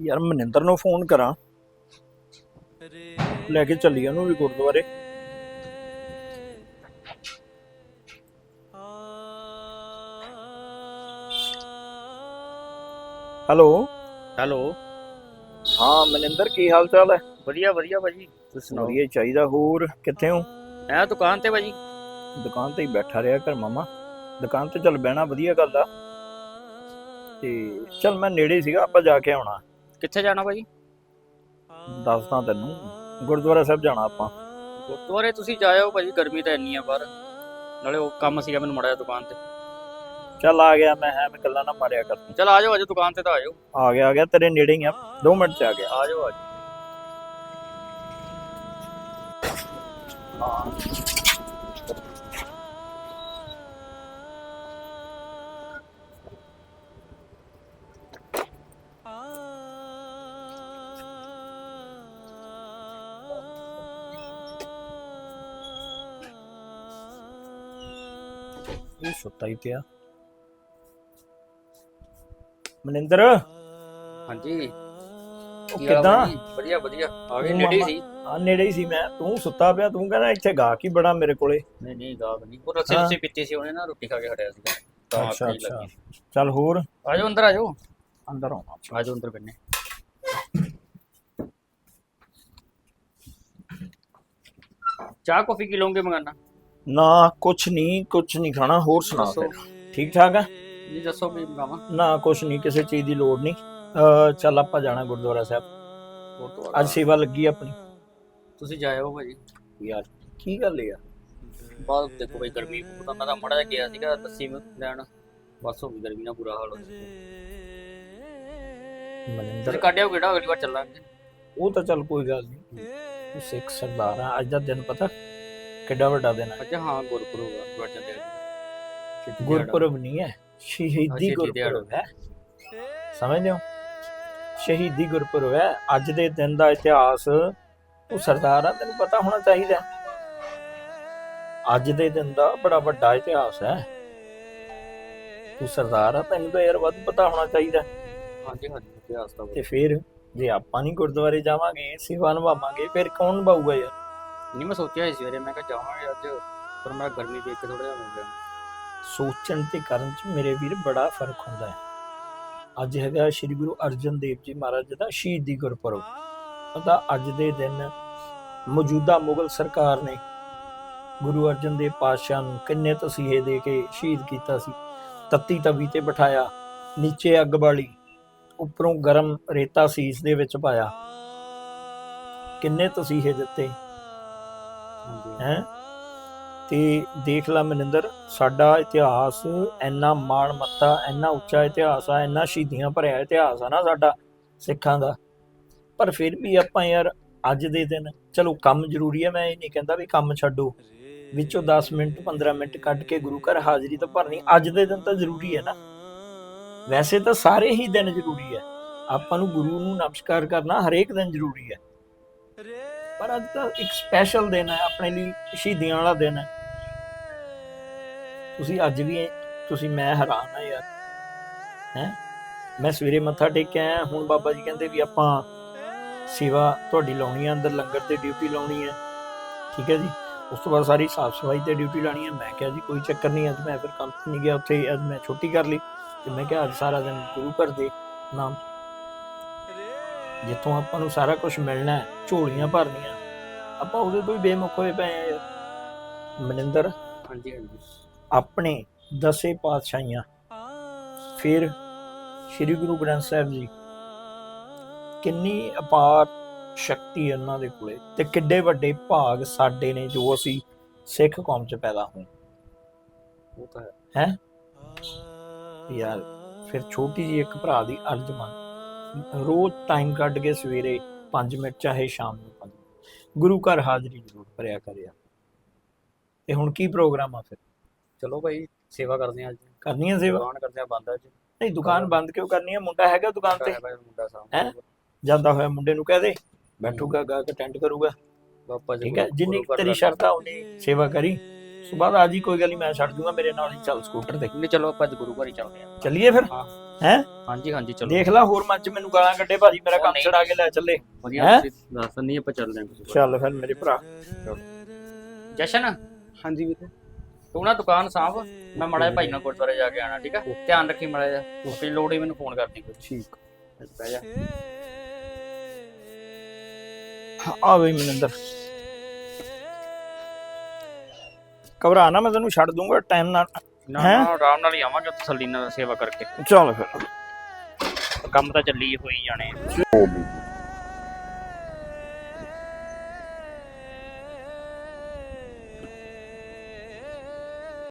ਯਾਰ ਮਨਿੰਦਰ ਨੂੰ ਫੋਨ ਕਰਾਂ। ਲੈ ਕੇ ਚੱਲੀ ਉਹਨੂੰ ਵੀ ਗੁਰਦੁਆਰੇ। ਹੈਲੋ। ਹੈਲੋ। ਹਾਂ ਮਨਿੰਦਰ ਕੀ ਹਾਲ ਚਾਲ ਹੈ? ਵਧੀਆ ਵਧੀਆ ਭਾਜੀ। ਤੁਸੀਂ ਸੁਣਾਓ? ਵਧੀਆ ਚਾਹੀਦਾ ਹੋਰ ਕਿੱਥੇ ਹੋ? ਮੈਂ ਦੁਕਾਨ ਤੇ ਭਾਜੀ। ਦੁਕਾਨ ਤੇ ਹੀ ਬੈਠਾ ਰਿਹਾ ਕਰ ਮਾਮਾ। ਦੁਕਾਨ ਤੇ ਚੱਲ ਬਹਿਣਾ ਵਧੀਆ ਗੱਲ ਆ। ਤੇ ਚੱਲ ਮੈਂ ਨੇੜੇ ਸੀਗਾ ਆਪਾਂ ਜਾ ਕੇ ਆਉਣਾ। ਕਿੱਥੇ ਜਾਣਾ ਭਾਜੀ? ਦੱਸਦਾ ਤੈਨੂੰ। ਗੁਰਦੁਆਰਾ ਸਾਹਿਬ ਜਾਣਾ ਆਪਾਂ। ਗੁਰਦੁਆਰੇ ਤੁਸੀਂ ਜਾਇਓ ਭਾਜੀ ਗਰਮੀ ਤਾਂ ਇੰਨੀ ਆ ਬਾਹਰ। ਨਾਲੇ ਉਹ ਕੰਮ ਸੀਗਾ ਮੈਨੂੰ ਮੜਿਆ ਦੁਕਾਨ ਤੇ। ਚੱਲ ਆ ਗਿਆ ਮੈਂ ਹੈ ਮੈਂ ਗੱਲਾਂ ਨਾ ਮਾਰਿਆ ਕਰ। ਚਲ ਆ ਜਾਓ ਜਾਓ ਦੁਕਾਨ ਤੇ ਤਾਂ ਆ ਜਾਓ। ਆ ਗਿਆ ਆ ਗਿਆ ਤੇਰੇ ਨੇੜੇ ਹੀ ਆ। 2 ਮਿੰਟ ਚ ਆ ਗਿਆ। ਆ ਜਾਓ ਆ ਜਾਓ। ਇਹ ਸੁੱਤਾ ਹੀ ਪਿਆ। ਮਨਿੰਦਰ? ਹਾਂਜੀ। ਉਹ ਕੀ ਹਾਲ ਕਿੱਦਾਂ? ਭਾਜੀ? ਵਧੀਆ ਵਧੀਆ। ਆ ਗਏ ਤੂੰ ਨੇੜੇ ਹੀ ਸੀ। ਆ ਨੇੜੇ ਹੀ ਸੀ ਮੈਂ। ਤੂੰ ਸੁੱਤਾ ਪਿਆ ਤੂੰ ਕਹਿੰਦਾ ਇੱਥੇ ਗਾ ਕੀ ਬੜਾ ਮੇਰੇ ਕੋਲੇ। ਨਹੀਂ ਨਹੀਂ ਗਾਗ ਨਹੀਂ। ਉਹ ਰੱਸੀ ਹਾਂ। ਰੱਸੀ ਪੀਤੀ ਸੀ ਉਹਨੇ ਨਾ ਰੋਟੀ ਖਾ ਕੇ ਹਟਿਆ ਸੀਗਾ। ਤਾਂ ਅੱਛਾ ਅੱਛਾ ਅੱਛਾ। ਲੱਗੀ। ਚੱਲ ਹੋਰ। ਆ ਜਾਓ ਅੰਦਰ ਆ ਜਾਓ ਅੰਦਰ ਆਉਣਾ। ਆ ਜਾਓ ਅੰਦਰ ਬੰਨੇ ਚਾਹ ਕੌਫੀ ਕੀ ਲਓਗੇ ਮੰਗਾਨਾ ਨਾ ਕੁਛ ਨਹੀਂ ਕੁਛ ਨਹੀਂ ਖਾਣਾ ਹੋਰ ਸੁਣਾ ਦੱਸੋ। ਫਿਰ। ਠੀਕ ਠਾਕ ਆ? ਜੀ ਦੱਸੋ ਕੀ ਮੰਗਾਵਾਂ ਨਾ ਕੁਛ ਨਹੀਂ ਕਿਸੇ ਚੀਜ਼ ਦੀ ਲੋੜ ਨਹੀਂ ਅਹ ਚੱਲ ਆਪਾਂ ਜਾਣਾ ਗੁਰਦੁਆਰਾ ਸਾਹਿਬ। ਅੱਜ ਸੇਵਾ ਲੱਗੀ ਆਪਣੀ। ਤੁਸੀਂ ਜਾਇਓ ਭਾਜੀ। ਯਾਰ ਕੀ ਗੱਲ ਯਾਰ ਬਾਅਦ ਦੇਖੋ ਭਾਈ ਗਰਮੀ ਬਹੁਤ ਮੈਂ ਤਾਂ ਮੜਾ ਜਿਹਾ ਗਿਆ ਸੀਗਾ ਲੱਸੀ ਲੈਣ। ਬਸ ਹੋ ਗਈ ਗਰਮੀ ਨਾਲ ਬੁਰਾ ਹਾਲ ਹੋ ਗਿਆ। ਮਨਿੰਦਰ। ਤੁਸੀਂ ਕੱਢਿਓ ਕਿਹੜਾ ਅਗਲੀ ਵਾਰ ਚੱਲਾਂਗੇ। ਉਹ ਤਾਂ ਚੱਲ ਕੋਈ ਗੱਲ ਨਹੀਂ ਤੂੰ ਸਿੱਖ ਸਰਦਾਰ ਆ ਅੱਜ ਦਾ ਦਿਨ ਪਤਾ। ਕਿੱਡਾ ਵੱਡਾ ਦਿਨ ਹੈ ਅੱਛਾ ਹਾਂ ਗੁਰਪੁਰਬ ਆ ਗੁਰਜਨ ਦੇਵ ਜੀ। ਗੁਰਪੁਰਬ ਨਹੀਂ ਹੈ ਸ਼ਹੀਦੀ ਸ਼ਹੀਦੀ ਗੁਰਪੁਰਬ ਹੈ। ਸਮਝਦੇ ਹੋ? ਸ਼ਹੀਦੀ ਗੁਰਪੁਰਬ ਹੈ। ਅੱਜ ਦੇ ਦਿਨ ਦਾ ਇਤਿਹਾਸ ਤੂੰ ਸਰਦਾਰ ਆ ਤੈਨੂੰ ਪਤਾ ਹੋਣਾ ਚਾਹੀਦਾ। ਅੱਜ ਦੇ ਦਿਨ ਦਾ ਬੜਾ ਵੱਡਾ ਇਤਿਹਾਸ ਹੈ। ਤੂੰ ਸਰਦਾਰ ਆ ਤੈਨੂੰ ਤਾਂ ਯਾਰ ਵੱਧ ਪਤਾ ਹੋਣਾ ਚਾਹੀਦਾ। ਹਾਂਜੀ ਹਾਂਜੀ ਇਤਿਹਾਸ ਦਾ ਤੇ ਫਿਰ ਜੇ ਆਪਾਂ ਨਹੀਂ ਗੁਰਦੁਆਰੇ ਜਾਵਾਂਗੇ ਸੇਵਾ ਨਿਭਾਵਾਂਗੇ ਫਿਰ ਕੌਣ ਨਿਭਾਊਗਾ ਯਾਰ? ਨਹੀਂ, ਮੈਂ ਸੋਚਿਆ ਸੀ ਸਵੇਰੇ, ਮੈਂ ਕਿਹਾ ਜਾਵਾਂਗੇ ਅੱਜ, ਪਰ ਮੈਂ ਗਰਮੀ ਦੇਖ ਕੇ ਥੋੜਾ ਜਿਹਾ ਹੋ ਗਿਆ। ਸੋਚਣ ਤੇ ਕਰਨ ਚ ਮੇਰੇ ਵੀਰ ਬੜਾ ਫ਼ਰਕ ਹੁੰਦਾ ਹੈ। ਅੱਜ ਹੈਗਾ ਸ੍ਰੀ ਗੁਰੂ ਅਰਜਨ ਦੇਵ ਜੀ ਮਹਾਰਾਜ ਦਾ ਸ਼ਹੀਦੀ ਗੁਰਪੁਰਬ। ਪਤਾ ਅੱਜ ਦੇ ਦਿਨ ਮੌਜੂਦਾ ਮੁਗਲ ਸਰਕਾਰ ਨੇ ਗੁਰੂ ਅਰਜਨ ਦੇਵ ਪਾਤਸ਼ਾਹ ਨੂੰ ਕਿੰਨੇ ਤਸੀਹੇ ਦੇ ਕੇ ਸ਼ਹੀਦ ਕੀਤਾ ਸੀ। ਤੱਤੀ ਤਵੀ ਤੇ ਬਿਠਾਇਆ, ਨੀਚੇ ਅੱਗ ਬਾਲੀ, ਉੱਪਰੋਂ ਗਰਮ ਰੇਤਾ ਸੀਸ ਦੇ ਵਿੱਚ ਪਾਇਆ। ਕਿੰਨੇ ਤਸੀਹੇ ਦਿੱਤੇ। ਹੈ। ਤੇ ਦੇਖ ਲਾ ਮਨਿੰਦਰ, ਸਾਡਾ ਇਤਿਹਾਸ ਇੰਨਾ ਮਾਣ ਮੱਤਾ, ਇੰਨਾ ਉੱਚਾ ਇਤਿਹਾਸ ਆ, ਇੰਨਾ ਸ਼ਹੀਦੀਆਂ ਭਰਿਆ ਇਤਿਹਾਸ ਆ ਨਾ ਸਾਡਾ ਸਿੱਖਾਂ ਦਾ। ਪਰ ਫਿਰ ਵੀ ਆਪਾਂ ਯਾਰ ਅੱਜ ਦੇ ਦਿਨ, ਚਲੋ ਕੰਮ ਜ਼ਰੂਰੀ ਹੈ ਮੈਂ ਇਹ ਨਹੀਂ ਕਹਿੰਦਾ ਵੀ ਕੰਮ ਛੱਡੋ। ਵਿੱਚੋਂ 10 ਮਿੰਟ 15 ਮਿੰਟ ਕੱਢ ਕੇ ਗੁਰੂ ਘਰ ਹਾਜ਼ਰੀ ਤਾਂ ਭਰਨੀ, ਅੱਜ ਦੇ ਦਿਨ ਤਾਂ ਜ਼ਰੂਰੀ ਹੈ ਨਾ। ਵੈਸੇ ਤਾਂ ਸਾਰੇ ਹੀ ਦਿਨ ਜ਼ਰੂਰੀ ਹੈ ਆਪਾਂ ਨੂੰ ਗੁਰੂ ਨੂੰ ਨਮਸਕਾਰ ਕਰਨਾ ਹਰੇਕ ਦਿਨ ਜ਼ਰੂਰੀ ਹੈ ਪਰ ਅੱਜ ਤਾਂ ਇੱਕ ਸਪੈਸ਼ਲ ਦਿਨ ਹੈ, ਆਪਣੇ ਲਈ ਸ਼ਹੀਦੀਆਂ ਵਾਲਾ ਦਿਨ ਹੈ। ਤੁਸੀਂ ਅੱਜ ਵੀ ਤੁਸੀਂ ਮੈਂ ਹੈਰਾਨ ਆ ਯਾਰ। ਹੈ? ਮੈਂ ਸਵੇਰੇ ਮੱਥਾ ਟੇਕ ਕੇ ਆਇਆ ਹੁਣ ਬਾਬਾ ਜੀ ਕਹਿੰਦੇ ਵੀ ਆਪਾਂ ਸੇਵਾ ਤੁਹਾਡੀ ਲਾਉਣੀ ਹੈ, ਅੰਦਰ ਲੰਗਰ ਤੇ ਡਿਊਟੀ ਲਾਉਣੀ ਹੈ। ਠੀਕ ਹੈ ਜੀ? ਉਸ ਤੋਂ ਬਾਅਦ ਸਾਰੀ ਸਾਫ਼ ਸਫ਼ਾਈ ਤੇ ਡਿਊਟੀ ਲਾਣੀ ਹੈ। ਮੈਂ ਕਿਹਾ ਜੀ, ਕੋਈ ਚੱਕਰ ਨਹੀਂ, ਅੱਜ ਮੈਂ ਫਿਰ ਕੰਮ ਨਹੀਂ ਗਿਆ, ਉੱਥੇ ਅੱਜ ਮੈਂ ਛੁੱਟੀ ਕਰ ਲਈ। ਤੇ ਮੈਂ ਕਿਹਾ ਅੱਜ ਸਾਰਾ ਦਿਨ ਗੁਰੂ ਘਰ ਦੇ ਨਾਮ ਜਿੱਥੋਂ ਆਪਾਂ ਨੂੰ ਸਾਰਾ ਕੁਝ ਮਿਲਣਾ ਹੈ ਝੋਲੀਆਂ ਭਰਨੀਆਂ। ਆਪਾਂ ਉਹਦੇ ਤੋਂ ਹੀ ਬੇਮੁਖ ਹੋਏ ਪਏ ਆ ਯਾਰ। ਮਨਿੰਦਰ ਹਾਂਜੀ ਹਾਂਜੀ। ਆਪਣੇ ਦਸੇ ਪਾਤਸ਼ਾਹੀਆਂ। ਫਿਰ ਸ੍ਰੀ ਗੁਰੂ ਗ੍ਰੰਥ ਸਾਹਿਬ ਜੀ ਕਿੰਨੀ ਅਪਾਰ ਸ਼ਕਤੀ ਉਹਨਾਂ ਦੇ ਕੋਲੇ ਤੇ ਕਿੱਡੇ ਵੱਡੇ ਭਾਗ ਸਾਡੇ ਨੇ ਜੋ ਅਸੀਂ ਸਿੱਖ ਕੌਮ 'ਚ ਪੈਦਾ ਹੋਏ। ਉਹ ਤਾਂ ਹੈ। ਯਾਰ ਫਿਰ ਛੋਟੀ ਜੀ ਇੱਕ ਭਰਾ ਦੀ ਅਰਜ਼ ਮੰਨ। ਰੋਜ਼ ਟਾਈਮ ਕੱਢ ਕੇ ਸਵੇਰੇ 5 ਮਿੰਟ ਚਾਹੇ ਸ਼ਾਮ ਨੂੰ 5 ਗੁਰੂ ਘਰ ਹਾਜ਼ਰੀ ਜ਼ਰੂਰ ਭਰਿਆ ਕਰਿਆ। ਤੇ ਹੁਣ ਕੀ ਪ੍ਰੋਗਰਾਮ ਆ ਫਿਰ? ਚਲੋ ਭਾਈ ਸੇਵਾ ਕਰਦੇ ਆ ਅੱਜ। ਕਰਨੀ ਹੈ ਸੇਵਾ? ਦੁਕਾਨ ਕਰਦੇ ਆ ਬੰਦ ਅੱਜ। ਨਹੀਂ ਦੁਕਾਨ ਬੰਦ ਕਿਉਂ ਕਰਨੀ ਹੈ ਮੁੰਡਾ ਹੈਗਾ ਦੁਕਾਨ ਤੇ? ਮੁੰਡਾ ਹੈਂ? ਜਾਂਦਾ ਹੋਇਆ ਮੁੰਡੇ ਨੂੰ ਕਹਿ ਦੇ। ਬੈਠੂਗਾ ਗਾ ਕੇ ਅਟੈਂਡ ਕਰੂਗਾ। ਬਾਪਾ ਜੀ ਠੀਕ ਹੈ ਜਿੰਨੀ ਤੇਰੀ ਸ਼ਰਧਾ ਉਨੀ ਸੇਵਾ ਕਰੀ। ਸੁਬਾਹ ਆ ਜੀ ਕੋਈ ਗੱਲ ਨਹੀਂ ਮੈਂ ਛੱਡ ਦੂੰਗਾ ਮੇਰੇ ਨਾਲ ਹੀ ਚੱਲ ਸਕੂਟਰ ਤੇ। ਨਹੀਂ ਚਲੋ ਆਪਾਂ ਅੱਜ ਗੁਰੂ ਘਰ ਹੀ ਚੱਲਦੇ ਆ ਚੱਲੀਏ ਫਿਰ? ਹਾਂ। ਹੈ? ਹਾਂਜੀ ਹਾਂਜੀ ਚਲੋ। ਦੇਖ ਲੈ ਹੋਰ ਮਨ ਚ ਮੈਨੂੰ ਗਾਲਾਂ ਕੱਢੇ ਭਾਜੀ ਮੇਰਾ ਕੰਮ। ਛੜਾ ਕੇ ਲੈ ਚੱਲੇ। ਵਧੀਆ ਹੈਂ? ਤੁਸੀਂ ਦੱਸ ਨਹੀਂ ਆਪਾਂ ਚੱਲਦੇ ਹਾਂ ਚੱਲ ਫਿਰ ਮੇਰੇ ਭਰਾ। ਜਸ਼ਨ? ਹਾਂਜੀ ਵੀਰੇ। ਤੂੰ ਨਾ ਦੁਕਾਨ ਸਾਂਭ। ਮੈਂ ਮੜਾ ਜਿਹਾ ਭਾਈ ਨਾਲ ਗੁਰਦੁਆਰੇ ਜਾ ਕੇ ਆਣਾ ਠੀਕ ਆ? ਧਿਆਨ ਰੱਖੀ ਮੜਾ ਜਿਹਾ। ਕੋਈ ਲੋੜ ਹੀ ਮੈਨੂੰ ਫੋਨ ਕਰਦੀ। ਕੋਈ ਠੀਕ ਬਹਿ ਜਾ। ਆ ਬਈ ਮਨਿੰਦਰ। ਘਬਰਾ ਨਾ ਮੈਂ ਤੈਨੂੰ ਛੱਡ ਦੂੰਗਾ ਟਾਈਮ ਨਾਲ। ਨਾ ਹੈਂ? ਆਰਾਮ ਨਾਲ ਹੀ ਆਵਾਂਗੇ ਤਸੱਲੀ ਨਾਲ ਸੇਵਾ ਕਰਕੇ। ਚੱਲ ਫਿਰ। ਕੰਮ ਤਾਂ ਚੱਲੀ ਹੋਈ ਜਾਣੇ।